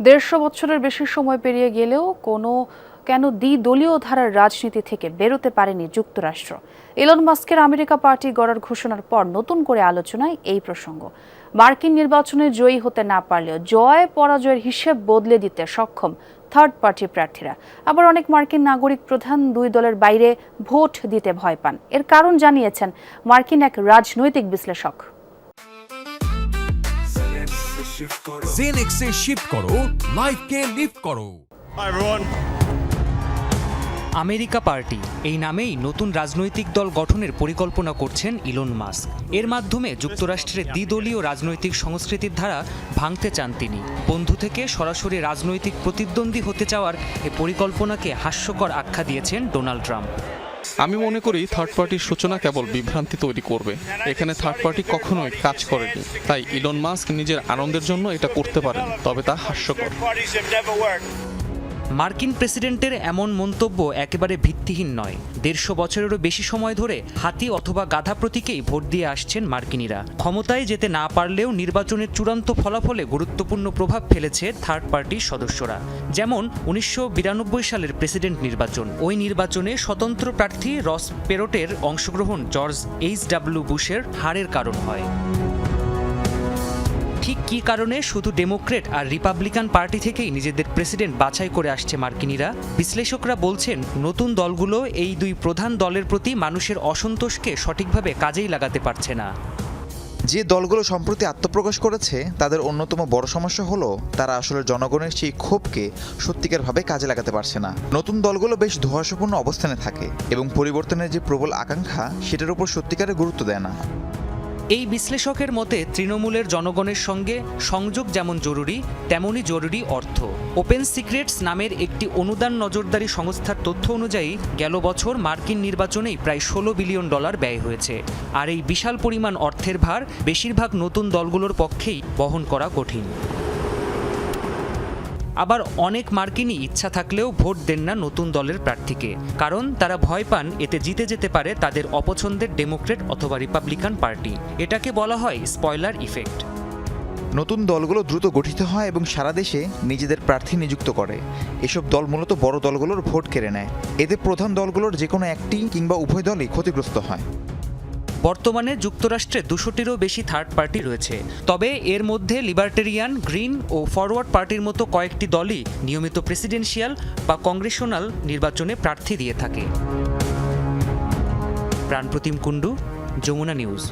দেড়শো বছরের বেশি সময় পেরিয়ে গেলেও কোনো কেন দ্বিদলীয় ধারার রাজনীতি থেকে বেরোতে পারেনি যুক্তরাষ্ট্র। ইলন মাস্কের আমেরিকা পার্টি গড়ার ঘোষণার পর নতুন করে আলোচনায় এই প্রসঙ্গ। মার্কিন নির্বাচনে জয়ী হতে না পারলেও জয় পরাজয়ের হিসেব বদলে দিতে সক্ষম থার্ড পার্টি প্রার্থীরা। আবার অনেক মার্কিন নাগরিক প্রধান দুই দলের বাইরে ভোট দিতে ভয় পান। এর কারণ জানিয়েছেন মার্কিন এক রাজনৈতিক বিশ্লেষক। জেনেক্সে শিফট করো লাইফকে লিফট করো। আমেরিকা পার্টি এই নামেই নতুন রাজনৈতিক দল গঠনের পরিকল্পনা করছেন ইলন মাস্ক এর মাধ্যমে যুক্তরাষ্ট্রের দ্বিদলীয় রাজনৈতিক সংস্কৃতির ধারা ভাঙতে চান তিনি। বন্ধু থেকে সরাসরি রাজনৈতিক প্রতিদ্বন্দ্বী হতে চাওয়ার এ পরিকল্পনাকে হাস্যকর আখ্যা দিয়েছেন ডোনাল্ড ট্রাম্প। আমি মনে করি থার্ড পার্টির সূচনা কেবল বিভ্রান্তি তৈরি করবে। এখানে থার্ড পার্টি কখনোই কাজ করেনি। তাই ইলন মাস্ক নিজের আনন্দের জন্য এটা করতে পারেন, তবে তা হাস্যকর। মার্কিন প্রেসিডেন্টের এমন মন্তব্য একেবারে ভিত্তিহীন নয়। দেড়শো বছরেরও বেশি সময় ধরে হাতি অথবা গাধা প্রতীকেই ভোট দিয়ে আসছেন মার্কিনিরা। ক্ষমতায় যেতে না পারলেও নির্বাচনের চূড়ান্ত ফলাফলে গুরুত্বপূর্ণ প্রভাব ফেলেছে থার্ড পার্টির সদস্যরা। যেমন, উনিশশো বিরানব্বই সালের প্রেসিডেন্ট নির্বাচন। ওই নির্বাচনে স্বতন্ত্র প্রার্থী রস পেরোটের অংশগ্রহণ জর্জ এইচ ডাব্লিউ বুশের হারের কারণ হয়। ঠিক কী কারণে শুধু ডেমোক্রেট আর রিপাবলিকান পার্টি থেকেই নিজেদের প্রেসিডেন্ট বাছাই করে আসছে মার্কিনিরা? বিশ্লেষকরা বলছেন, নতুন দলগুলো এই দুই প্রধান দলের প্রতি মানুষের অসন্তোষকে সঠিকভাবে কাজেই লাগাতে পারছে না। যে দলগুলো সম্প্রতি আত্মপ্রকাশ করেছে, তাদের অন্যতম বড় সমস্যা হলো, তারা আসলে জনগণের সেই ক্ষোভকে সত্যিকারভাবে কাজে লাগাতে পারছে না। নতুন দলগুলো বেশ ধোঁয়াশাপূর্ণ অবস্থানে থাকে এবং পরিবর্তনের যে প্রবল আকাঙ্ক্ষা, সেটার উপর সত্যিকারের গুরুত্ব দেয় না। এই বিশ্লেষকের মতে, তৃণমূলের জনগণের সঙ্গে সংযোগ যেমন জরুরি, তেমনই জরুরি অর্থ। ওপেন সিক্রেটস নামের একটি অনুদান নজরদারি সংস্থার তথ্য অনুযায়ী, গেল বছর মার্কিন নির্বাচনেই প্রায় ষোলো বিলিয়ন ডলার ব্যয় হয়েছে। আর এই বিশাল পরিমাণ অর্থের ভার বেশিরভাগ নতুন দলগুলোর পক্ষেই বহন করা কঠিন। আবার অনেক মার্কিনই ইচ্ছা থাকলেও ভোট দেন না নতুন দলের প্রার্থীকে। কারণ তারা ভয় পান এতে জিতে যেতে পারে তাদের অপছন্দের ডেমোক্রেট অথবা রিপাবলিকান পার্টি। এটাকে বলা হয় স্পয়লার ইফেক্ট। নতুন দলগুলো দ্রুত গঠিত হয় এবং সারা দেশে নিজেদের প্রার্থী নিযুক্ত করে। এসব দল মূলত বড় দলগুলোর ভোট কেড়ে নেয়। এতে প্রধান দলগুলোর যে কোনো একটি কিংবা উভয় দলই ক্ষতিগ্রস্ত হয়। বর্তমানে যুক্তরাষ্ট্রে দুশোটিরও বেশি থার্ড পার্টি রয়েছে। তবে এর মধ্যে লিবার্টেরিয়ান গ্রিন ও ফরওয়ার্ড পার্টির মতো কয়েকটি দলই নিয়মিত প্রেসিডেন্সিয়াল বা কংগ্রেশনাল নির্বাচনে প্রার্থী দিয়ে থাকে। প্রাণপ্রতিম কুণ্ডু, যমুনা নিউজ।